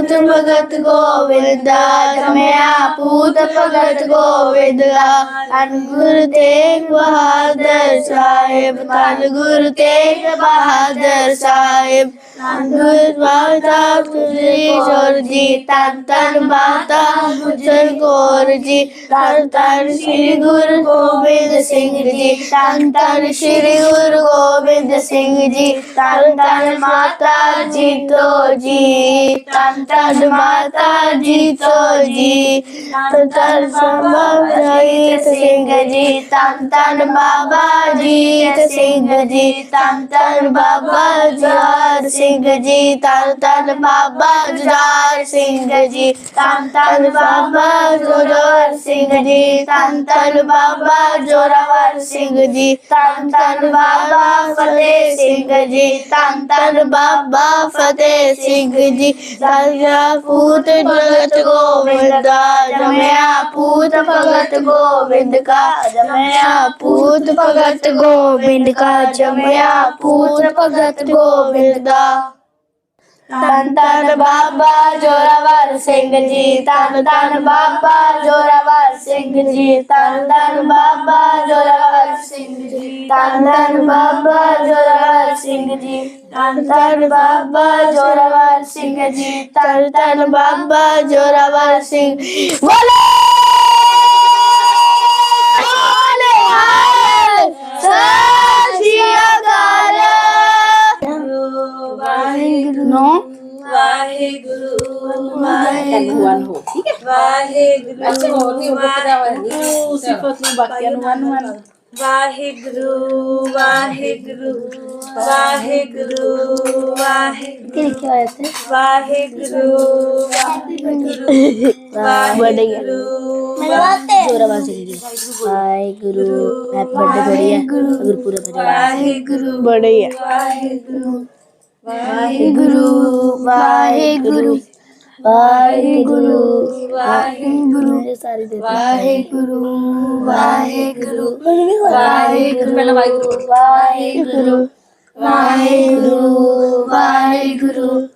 पूत भगत गोविंद पूत भगत गोविंद। धन गुरु तेग बहादुर साहेब धन गुरु तेग बहादुर साहेब। किशोर जी, तन तन माता जी। तन श्री गुरु गोविंद सिंह जी, तन तन श्री गुरु गोविंद सिंह जी। तन तन माता जी तो जी, तन તન માતાજી તોજી તન તન સંભવજીત સિંહજી તન તન બાબાજીત સિંહજી તન તન બાબાજી ਗੁਰਨਾਮ ਸਿੰਘ ਜੀ, ਤਨ ਤਨ ਬਾਬਾ ਜੁਝਾਰ ਸਿੰਘ ਜੀ। ਤਨ ਤਨ ਬਾਬਾ ਜੋਰਾਵਰ ਸਿੰਘ ਜੀ, ਤਨ ਤਨ ਬਾਬਾ ਜੋਰਾਵਰ ਸਿੰਘ ਜੀ। ਤਨ ਤਨ ਬਾਬਾ ਫਤਿਹ ਸਿੰਘ ਜੀ, ਤਨ ਤਨ ਬਾਬਾ ਫਤਿਹ ਸਿੰਘ ਜੀ। ਸਾਰਾ ਫੂਟ ਬਲਤ ਕੋ जमया पूत भगत गोविंद का जमया पूत भगत गोविंद का जमया भगत तन तन बाबा जोरावर सिंह जी, तन तन बाबा जोरावर सिंह जी, तन तन बाबा जोरावर सिंह ਧੰਨ ਧੰਨ ਬਾਬਾ ਜੋਰਾਵਰ ਸਿੰਘ ਜੀ ਧੰਨ ਧੰਨ ਬਾਬਾ ਜੋਰਾਵਰ ਸਿੰਘ ਜੀ ਧੰਨ ਧੰਨ ਬਾਬਾ ਜੋਰਾਵਰ ਸਿੰਘ ਬੋਲੇ ਬੋਲੇ ਹਾਏ ਸਤਿ ਸ਼੍ਰੀ ਅਕਾਲ ਵਾਹਿਗੁਰੂ ਨੋ ਵਾਹਿਗੁਰੂ ਤੈਨੂੰ ਵਨ ਹੋ ਠੀਕ ਹੈ ਵਾਹਿਗੁਰੂ ਅੱਛਾ ਹੋਰ ਨਹੀਂ ਉਹ ਕਿਹਦਾ ਵਾਹਿਗੁਰੂ ਸਿਫਤ ਨੂੰ ਬਾਕੀਆਂ ਨੂੰ ਵਨ ਵਨ ਵਾਹਿਗੁਰੂ ਵਾਹਿਗੁਰੂ ਵਾਹਿਗੁਰੂ ਵਾਹਿਗੁਰੂ ਕਿਹਾ ਹੈ ਵਾਹਿਗੁਰੂ ਵਾਹਿਗੁਰੂ जोर आवाज दीजिए हाय गुरु हैप्पी बर्थडे बढ़िया गुरु पूरा बजाए गुरु बढ़िया वाहे गुरु वाहे गुरु वाहे गुरु ਵਾਹਿਗੁਰੂ ਵਾਹਿਗੁਰੂ ਮੇਰੇ ਸਾਰੇ ਦੇ ਵਾਹਿਗੁਰੂ ਵਾਹਿਗੁਰੂ ਵਾਹਿਗੁਰੂ ਪਹਿਲਾਂ ਵਾਹਿਗੁਰੂ। ਵਾਹਿਗੁਰੂ ਵਾਹਿਗੁਰੂ ਵਾਹਿਗੁਰੂ।